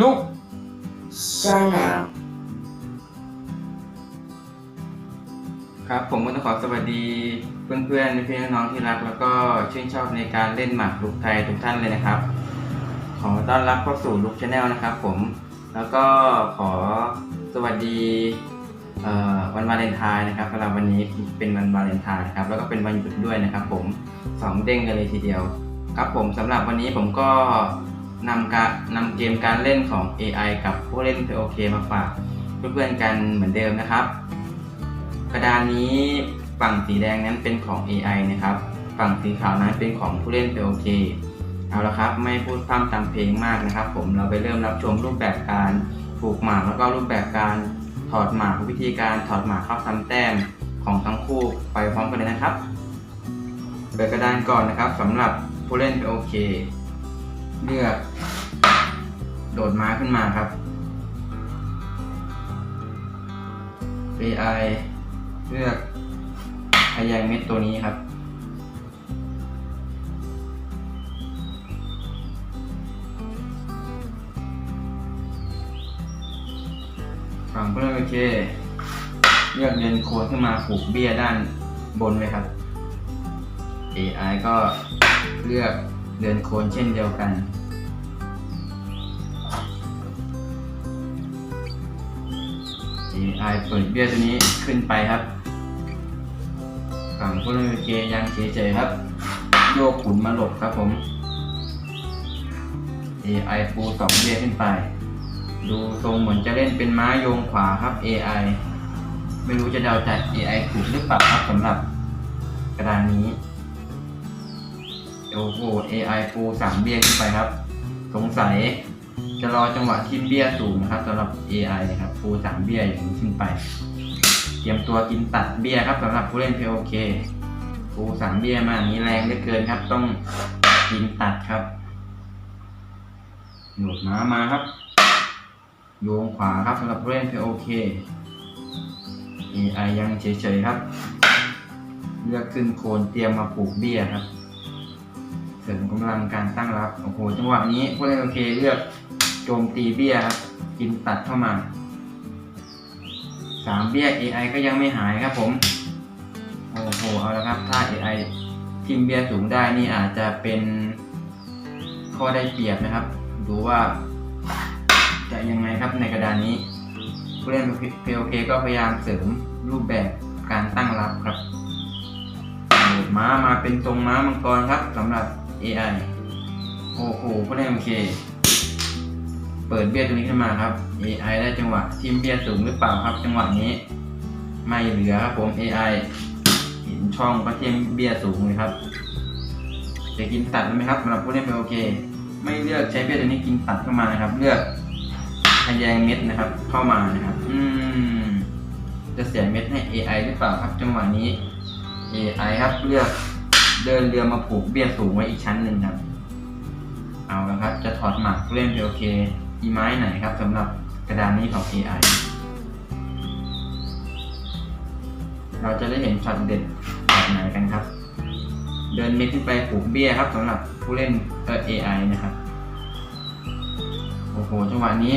ลุก Channel ครับผมก็ต้องขอสวัสดีเพื่อนๆพี่น้องๆที่รัก แล้วก็ชื่นชอบในการเล่นหมากรุกไทยทุกท่านเลยนะครับ ขอต้อนรับเข้าสู่ลุกชาแนลนะครับ ผมแล้วก็ขอสวัสดีเอ่อวันวาเลนไทน์นะครับสำหรับวันนี้เป็นวันวาเลนไทน์นะครับแล้วก็เป็นวันหยุดด้วยนะครับ ผมสองเด้งกันเลยทีเดียว ครับผมสำหรับวันนี้ผมก็ นำการนำเกมการเล่นของ AI กับผู้เล่น POK มาฝากเพื่อนๆกันเหมือนเดิมนะครับ กระดานนี้ฝั่งสีแดงนั้นเป็นของ AI นะครับ ฝั่งสีขาวนั้นเป็นของผู้เล่น POK เอาละครับ ไม่พูดพร่ำทำเพลงมากนะครับ ผมเราไปเริ่มรับชมรูปแบบการผูกหมากแล้วก็รูปแบบการถอดหมากวิธีการถอดหมากเข้าทำแต้มของทั้งคู่ไปพร้อมกันเลยนะครับ เปิดกระดานก่อนนะครับสำหรับผู้เล่น POK เลือก โดดม้าขึ้นมาครับ AI เลือกพยางเม็ดตัวนี้ครับ ฝั่งเพื่อนโอเค เลือกเดินโคนขึ้นมาผูกเบี้ยด้านบนไว้ครับ AI ก็เลือก เดินโคนเช่นเดียวกัน AI เปิดเบี้ยตัวนี้ขึ้นไปครับ ฝั่งผู้เล่นเคยังเฉยๆครับ โยกขุนมาหลบครับผม AI ปูสองเบี้ยขึ้นไป ดูทรงเหมือนจะเล่นเป็นม้าโยงขวาครับ AI ไม่รู้จะเดาจาก AI ถูกหรือเปล่าครับสำหรับกระดานนี้ โอ้โห AI ปูสามเบี้ยขึ้นไปครับ สงสัยจะรอจังหวะทิมเบี้ยสูงนะครับสำหรับ AI นะครับปูสามเบี้ยอย่างนี้ขึ้นไป เตรียมตัวกินตัดเบี้ยครับสำหรับผู้เล่น POK ปูสามเบี้ยมานี้แรงเหลือเกินครับ ต้องกินตัดครับโดดม้ามาครับโยงขวาครับสำหรับผู้เล่น POK AI ยังเฉยๆครับ เลือกขึ้นโคนเตรียมมาปลูกเบี้ยครับ ริมกำลังการตั้งรับ โอ้โห จังหวะนี้ผู้เล่น POK เลือกโจมตีเบี้ยครับ กินตัดเข้ามาสามเบี้ย AI ก็ยังไม่หายครับผม โอ้โห เอาละครับ ถ้า AI ทิมเบี้ยสูงได้นี่อาจจะเป็นข้อได้เปรียบนะครับ ดูว่าจะยังไงครับในกระดานนี้ ผู้เล่น POK ก็พยายามเสริมรูปแบบการตั้งรับครับโดดม้ามาเป็นทรงม้ามังกรครับสำหรับ AI โอ้โหผู้เล่น POK เปิดเบี้ยตัวนี้ขึ้นมาครับ AI ได้จังหวะทิมเบี้ยสูงหรือเปล่าครับ จังหวะนี้ ไม่เหลือครับผม AI เห็นช่องก็ทิมเบี้ยสูงเลยครับจะกินตัดไหมครับสำหรับผู้เล่น POK ไม่เลือกใช้เบี้ยตัวนี้กินตัดเข้ามานะครับ เลือกทะแยงเม็ดนะครับ เข้ามานะครับ อืมจะเสียเม็ดให้ AI หรือเปล่าครับ จังหวะนี้ AI ครับเลือก เดินเรือมาผูกเบี้ยสูงไว้อีกชั้นหนึ่งครับ เอาละครับ จะถอดหมากผู้เล่น POK อีไม้ไหนครับสำหรับกระดานนี้ของ AI เราจะได้เห็นช็อตเด็ดแบบไหนกันครับ เดินเม็ดขึ้นไปผูกเบี้ยครับสำหรับผู้เล่นเอ่อ AI นะครับ โอ้โหจังหวะนี้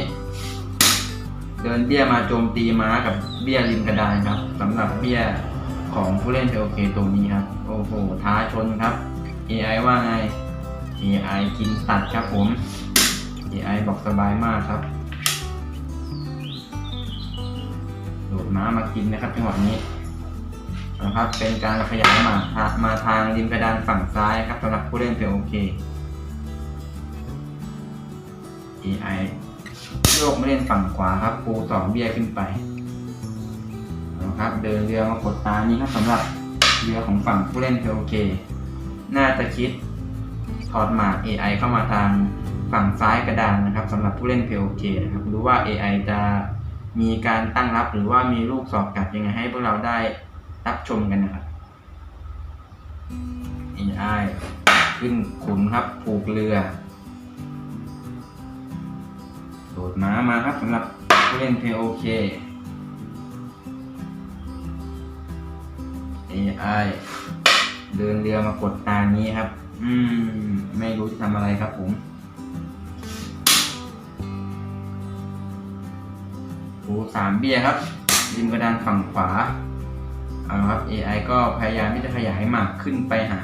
เดินเบี้ยมาโจมตีม้ากับเบี้ยริมกระดานครับสำหรับเบี้ย ของผู้เล่น POK ตัวนี้ครับ โอ้โห ท้าชนครับ AI ว่าไง AI กินตัดครับผม AI บอกสบายมากครับ โดดม้ามากินนะครับจังหวะนี้นะครับ เป็นการขยายมามาทางริมกระดานฝั่งซ้ายครับสำหรับผู้เล่น POK AI โยกมาเล่นฝั่งขวาครับปูสองเบี้ยขึ้นไป ครับเดินเรือมากดตานี้ครับสำหรับเรือของฝั่งผู้เล่น POK น่าจะคิดถอดหมาก AI เข้ามาทางฝั่งซ้ายกระดานนะครับสำหรับผู้เล่น POK นะครับดูว่า AI จะมีการตั้งรับหรือว่ามีลูกสอบกลับยังไงให้พวกเราได้รับชมกันนะครับ AI ขึ้นขุนครับผูกเรือ โดดม้ามาครับสำหรับผู้เล่น POK AI เไอเดินเรือมากดตานี้ครับ อืม ไม่รู้จะทำอะไรครับผมถูสามเบียครับริมกระดานฝั่งขวาเอาครับ AI ก็พยายามที่จะขยายหมากขึ้นไปหา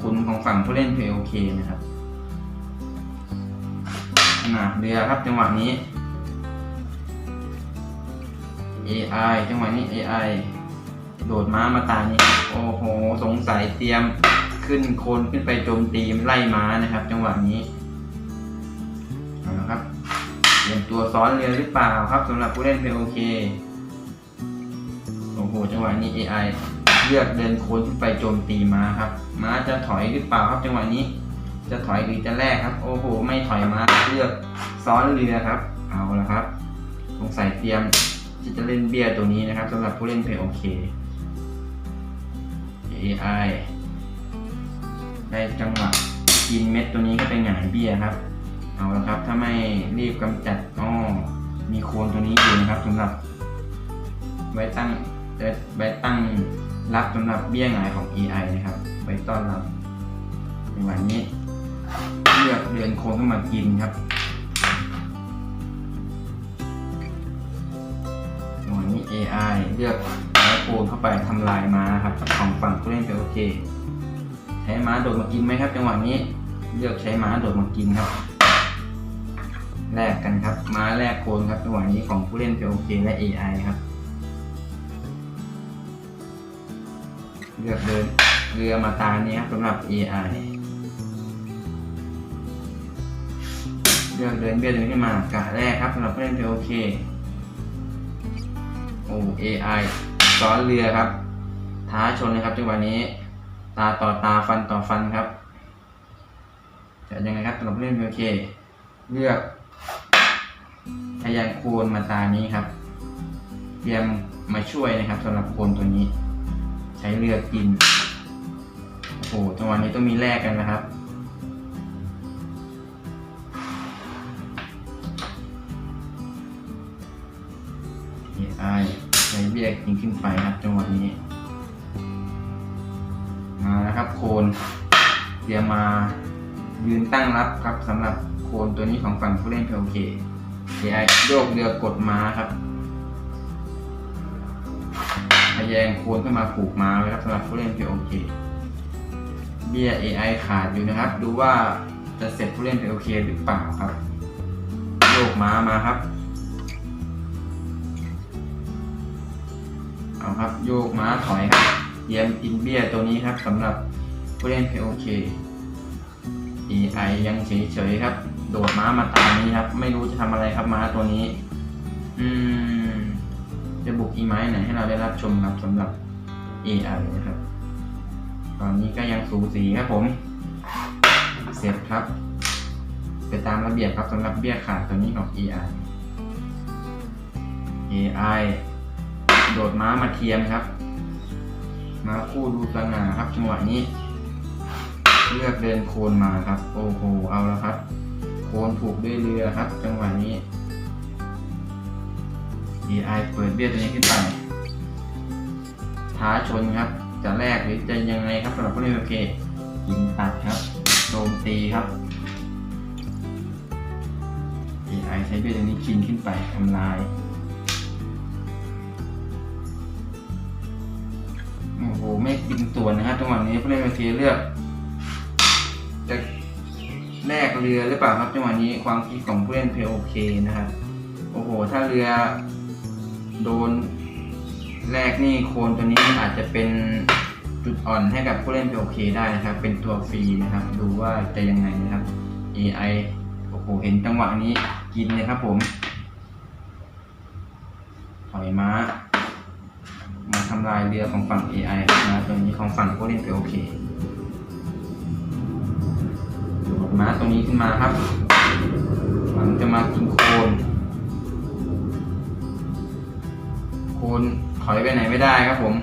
คุณของฝั่งผู้เล่น POK นะครับขนาดเรือครับจังหวะนี้ AI จังหวะนี้ AI โดดม้ามาตายนี้โอ้โห สงสัยเตรียมขึ้นโคนขึ้นไปโจมตีไล่ม้านะครับ จังหวะนี้เอาละครับเตรียมตัวซ้อนเรือหรือเปล่าครับสำหรับผู้เล่น POK โอเคโอ้โหจังหวะนี้ AI เลือกเดินโคนขึ้นไปโจมตีม้าครับ ม้าจะถอยหรือเปล่าครับ จังหวะนี้ จะถอยหรือจะแลกครับ โอ้โห ไม่ถอยม้าเลือกซ้อนเรือครับ เอาละครับ สงสัยเตรียมที่จะเล่นเบี้ยตัวนี้นะครับสำหรับผู้เล่น POK AI ได้จังหวะกินเม็ดตัวนี้ก็เป็นหงายเบี้ยครับ เอาละครับ ถ้าไม่รีบกำจัดอ๋อมีโคนตัวนี้อยู่นะครับสำหรับ ไว้ตั้งไว้ตั้งรับสำหรับเบี้ยหงายของ AI นะครับ ไว้ต้อนรับในวันนี้เลือกเดือนโคนเข้ามากินครับในวันนี้ AI เลือก โคนเข้าไปทำลายม้าครับของฝั่งผู้เล่นเป็นโอเค ใช้ม้าโดดมากินไหมครับ จังหวะนี้เลือกใช้ม้าโดดมากินครับแลกกันครับ ม้าแลกโคนครับจังหวะนี้ของผู้เล่น POK และ AI ครับ เลือกเดินเรือมาตาเนี้ครับสำหรับ AI เลือกเดินเบี้ยตัวนี้ขึ้นมากะแรกครับสำหรับผู้เล่น POK โอ้ AI ซ้อนเรือครับ ท้าชนนะครับจังหวะนี้ ตาต่อตาฟันต่อฟันครับจะยังไงครับสำหรับเล่น POK เลือกพยายามโคนมาตานี้ครับ เตรียมมาช่วยนะครับสำหรับโคนตัวนี้ ใช้เรือกินโอ้โหจังหวะนี้ต้องมีแลกกันนะครับ AI ใช้ เบี้ยกินขึ้นไปครับจังหวะนี้ มาแล้วครับโคนเตรียมมายืนตั้งรับครับสำหรับโคนตัวนี้ของฝั่งผู้เล่น POK AI โยกเรือกดม้าครับพยายามโคนขึ้นมาผูกม้าไว้ครับสำหรับผู้เล่น POK เบี้ย AI ขาดอยู่นะครับ ดูว่าจะเสร็จผู้เล่น POK หรือเปล่าครับ โยกม้ามาครับ เอาครับโยกม้าถอยครับเตรียมอินเบียตัวนี้ครับสำหรับผู้เล่น POK AI ยังเฉยๆครับ โดดม้ามาตามนี้ครับ ไม่รู้จะทำอะไรครับม้าตัวนี้ อืม จะบุกอีไม้ไหนให้เราได้รับชมครับสำหรับ AI นะครับ ตอนนี้ก็ยังสูสีครับผม เสร็จครับ ไปตามระเบียบครับสำหรับเบี้ยขาดตัวนี้ของ AI AI โดดม้ามาเทียมครับมาคู่ดูสง่าครับจังหวะนี้ เลือกเดินโคนมาครับ โอ้โหเอาแล้วครับ โคนผูกด้วยเรือครับ จังหวะนี้ DI เปิดเบี้ยตัวนี้ขึ้นไปท้าชนครับ จะแลกหรือจะยังไงครับสำหรับผู้เล่นโอเคยิงตัดครับโจมตีครับ DI ใช้เบี้ยตัวนี้กินขึ้นไปทำลาย ไม่กินส่วนนะครับจังหวะนี้ผู้เล่นโอเคเลือกจะแลกเรือหรือเปล่าครับจังหวะนี้ความคิดของผู้เล่น POK นะครับโอ้โห ถ้าเรือโดนแรกนี่โคนตัวนี้อาจจะเป็นจุดอ่อนให้กับผู้เล่น POK ได้นะครับ เป็นตัวฟรีนะครับ ดูว่าจะยังไงนะครับ AI โอ้โห เห็นจังหวะนี้กินเลยครับผมถอยม้ามาำลายเรือของฝั่ง AI นะตัวนี้ของฝั่งผู้เล่น POK โดดม้าตัวนี้ขึ้นมาครับหวังจะมากินโคนโคนถอยไปไหนไม่ได้ครับผม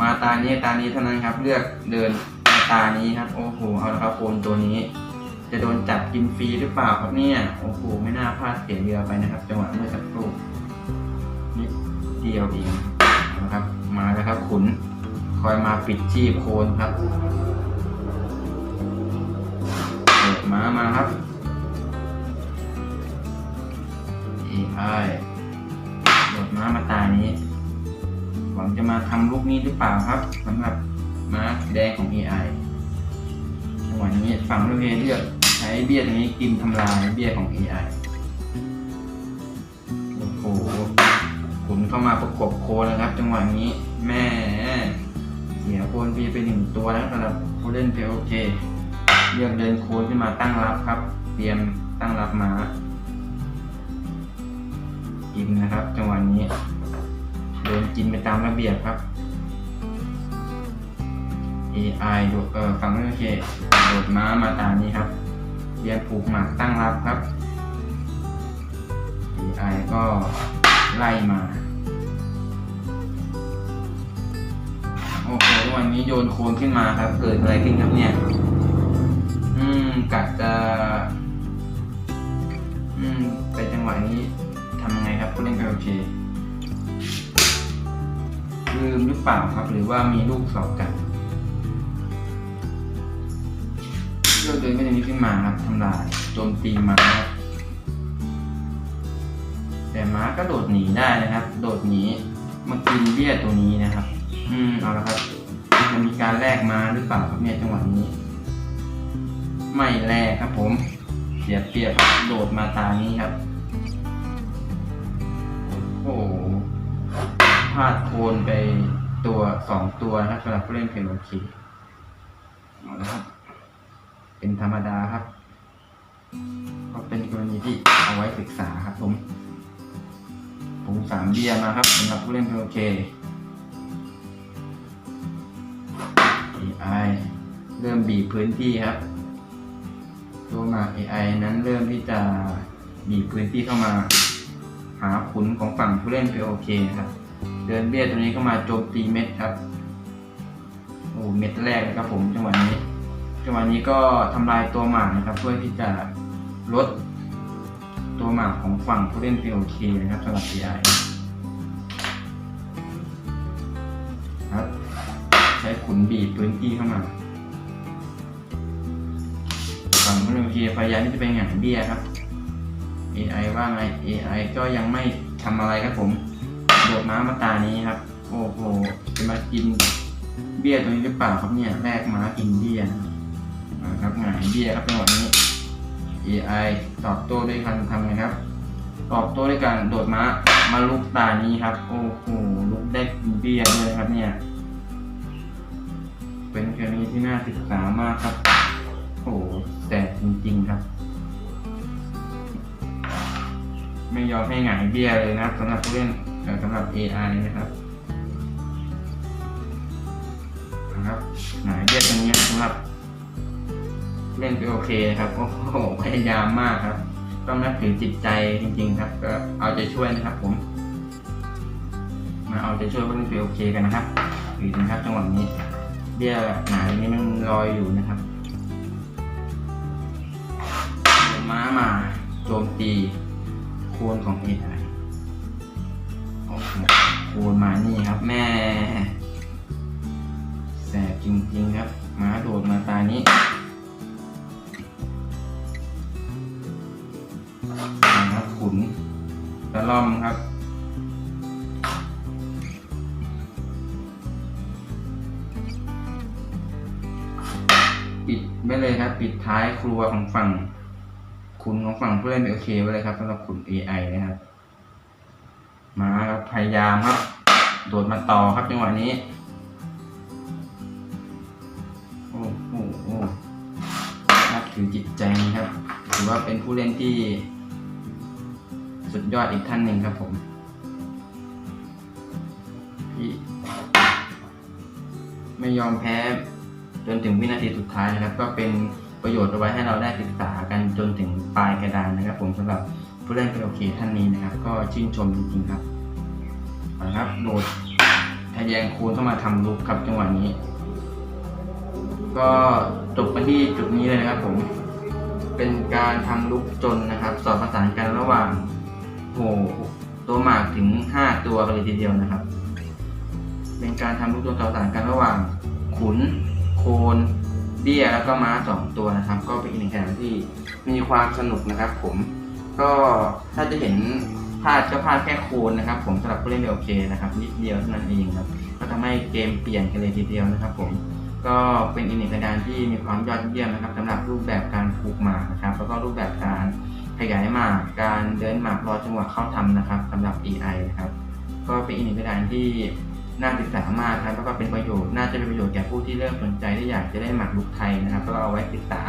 มาตานี้ตานี้เท่านั้นครับ เลือกเดินมาตานี้ครับ โอ้โหเอาละครับโคนตัวนี้ จะโดนจับกินฟรีหรือเปล่าครับเนี่ยโอ้โหไม่น่าพลาดเสียเรือไปนะครับ จังหวะเมื่อสักครู่นิดเดียวเอง คอยมาปิดชีพโคนครับเปิดม้ามาครับ AI ดม้ามาตานี้ หวังจะมาทำลูกนี้หรือเปล่าครับสำหรับม้าแดงของ AI จังหวะนี้ฝั่งลูกเพเลือกใช้เบี้ยตรงนี้กินทำลายเบี้ยของ AI โอ้โหขุนเข้ามาประกบโคนแล้วครับ จังหวะนี้แม่ โคนพีไปหนึ่งตัวแล้วสำหรับผู้เล่นเพโอเคเลือกเดินโคนขึ้นมาตั้งรับครับ เตรียมตั้งรับมากินนะครับ จังหวะนี้โดนกินไปตามระเบียบครับ AI โดดเออฟังไม่โอเคโดดม้ามาตามนี้ครับเรียนผูกหมากตั้งรับครับ AI ก็ไล่มา วันนี้โยนโคลนขึ้นมาครับ เกิดอะไรขึ้นครับเนี่ย อืมกะจะอืมไปจังหวะนี้ทำยังไงครับผู้เล่นโอเคลืมหรือเปล่าครับ หรือว่ามีลูกสอบกันเลือกเดินไม่ได้นี้ขึ้นมาครับทำลายโจมตีมาครับแต่ม้าก็โดดหนีได้นะครับ โดดหนีมากินเบี้ยตัวนี้นะครับ อืม เอาละครับ จะมีการแลกมาหรือเปล่าครับเนี่ยจังหวะนี้ ไม่แลกครับผม เสียเปรียบโดดมาตานี้ครับ โอ้โหพลาดโคนไปตัวสองตัวนะครับสำหรับผู้เล่นเพลโอเคเอาละครับ เป็นธรรมดาครับ ก็เป็นกรณีที่เอาไว้ศึกษาครับผมผมสามเบียร์มาครับสำหรับผู้เล่นเพลโอเค AI เริ่มบีบพื้นที่ครับ ตัวหมาก AI นั้นเริ่มที่จะบีบพื้นที่เข้ามา หาขุนของฝั่งผู้เล่น POK นะครับ เดินเบี้ยตัวนี้เข้ามาโจมตีเม็ดครับโอ้เม็ดแรกนะครับผมจังหวะนี้จังหวะนี้ก็ทำลายตัวหมากนะครับ เพื่อที่จะลดตัวหมากของฝั่งผู้เล่น POK นะครับสำหรับ AI ขุนบีบพื้นที่เข้ามาฝั่งผู้เล่น POK พยายามที่จะไปหงายเบี้ยครับ AI ว่าไง AI ก็ยังไม่ทำอะไรครับผมโดดม้ามาตานี้ครับ โอ้โหจะมากินเบี้ยตัวนี้หรือเปล่าครับเนี่ยแลกม้ากินเบี้ยนะครับหงายเบี้ยครับจังหวะนี้ AI ตอบโต้ด้วยการทำไงครับ ตอบโต้ด้วยการโดดม้ามาลุกตานี้ครับ โอ้โหลุกได้กินเบี้ยเลยครับเนี่ย เป็นกรณีที่น่าศึกษามากครับ โอ้โหแต่จริงๆครับ ไม่ยอมให้หงายเบี้ยเลยนะครับสำหรับผู้เล่นสำหรับ AI นะครับนะครับหงายเบี้ยตรงนี้สำหรับ เล่นไปโอเคครับโอ้โหพยายามมากครับ ต้องนับถือจิตใจจริง ๆ ครับ ก็เอาใจช่วยนะครับ ผม มาเอาใจช่วยผู้เล่นไปโอเคกันนะครับหรือนะครับจังหวะนี้ เบี้ยหงายนี้มันลอยอยู่นะครับม้ามาโจมตีโคนของ AI โอ้โหโคนมานี่ครับ แม่ แสบจริงๆครับหมาโดดมาตานี้นะครับขุนตะล่อมครับ เลยครับ ปิดท้ายครัวของฝั่ง คุณของฝั่งผู้เล่นโอเคไว้เลยครับสำหรับขุน AI นะครับ มาครับพยายามครับ โดดมาต่อครับจังหวะนี้ โอ้โหนับถือจิตใจครับ ถือว่าเป็นผู้เล่นที่ สุดยอดอีกท่านหนึ่งครับผมที่ไม่ยอมแพ้ จนถึงวินาทีสุดท้ายนะครับ ก็เป็นประโยชน์เอาไว้ให้เราได้ศึกษากันจนถึงปลายกระดานนะครับ ผมสำหรับผู้เล่นเป็นโอเคท่านนี้นะครับ ก็ชื่นชมจริงๆครับเอาละครับโดดทะแยงคูณเข้ามาทำลุกครับจังหวะนี้ ก็จบมาที่จุดนี้เลยนะครับ ผมเป็นการทำลุกจนนะครับ สอบประสานกันระหว่างโหตัวหมากถึงห้าตัวกันเลยทีเดียวนะครับ เป็นการทำลูกตัวต่อสานกันระหว่างขุน คนเบี้ยแล้วก็ม้าสองตัวนะครับ ก็เป็นอีกหนึ่งแข่งที่มีความสนุกนะครับ ผมก็ถ้าจะเห็นพลาดก็พลาดแค่โคนนะครับ ผมสำหรับผู้เล่นโอเคนะครับนิดเดียวเท่านั้นเองครับก็ทำให้เกมเปลี่ยนกันเลยทีเดียวนะครับ ผมก็เป็นอีกหนึ่งกระดานที่มีความยอดเยี่ยมนะครับสำหรับรูปแบบการผูกหมากนะครับ แล้วก็รูปแบบการขยายหมากการเดินหมากรอจังหวะเข้าทำนะครับสำหรับ AI นะครับก็เป็นอีกหนึ่งกระดานที่ น่าศึกษามากครับแล้วก็เป็นประโยชน์น่าจะเป็นประโยชน์แก่ผู้ที่เริ่มสนใจที่อยากจะเล่นหมากรุกไทยนะครับก็เอาไว้ศึกษา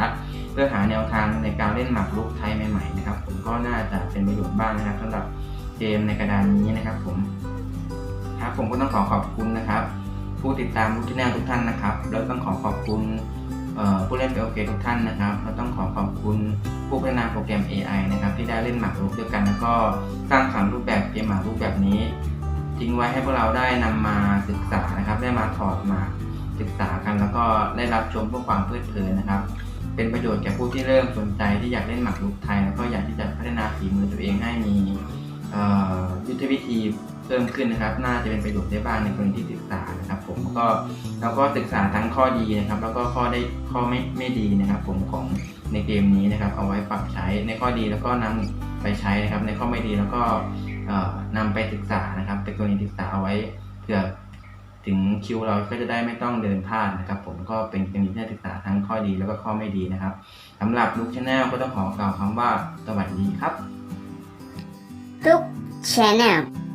เพื่อหาแนวทางในการเล่นหมากรุกไทยใหม่ๆนะครับ ผมก็น่าจะเป็นประโยชน์บ้างนะครับสำหรับเกมในกระดานนี้นะครับ ผมครับผมก็ต้องขอขอบคุณนะครับ ผู้ติดตามทุกที่แนลทุกท่านนะครับ แล้วต้องขอขอบคุณผู้เล่นเอลเทุกท่านนะครับแล้วต้องขอขอบคุณผู้พัฒนาโปรแกรม AI นะครับที่ได้เล่นหมากรุกด้วยกัน แล้วก็สร้างสรรค์รูปแบบเกมหมากรุกแบบนี้ ทิ้งไว้ให้พวกเราได้นำมาศึกษานะครับ ได้มาถอดมาศึกษากัน แล้วก็ได้รับชมเพื่อความเพลิดเพลินนะครับ เป็นประโยชน์แก่ผู้ที่เริ่มสนใจที่อยากเล่นหมากรุกไทย แล้วก็อยากที่จะพัฒนาฝีมือตัวเองให้มียุทธวิธีเพิ่มขึ้นนะครับ น่าจะเป็นประโยชน์ได้บ้างในกรณีที่ศึกษานะครับ ผมก็แล้วก็ศึกษาทั้งข้อดีนะครับ แล้วก็ข้อได้ข้อไม่ไม่ดีนะครับ ผมของในเกมนี้นะครับ เอาไว้ปรับใช้ในข้อดีแล้วก็นำไปใช้นะครับ ในข้อไม่ดีแล้วก็ นำไปศึกษานะครับ เป็นกรณีศึกษาเอาไว้เผื่อถึงคิวเราก็จะได้ไม่ต้องเดินพลาดนะครับ ผมก็เป็นกรณีที่ศึกษาทั้งข้อดีแล้วก็ข้อไม่ดีนะครับสำหรับลูกชาแนลก็ต้องขอกล่าวคำว่าสวัสดีครับลุกแชนน์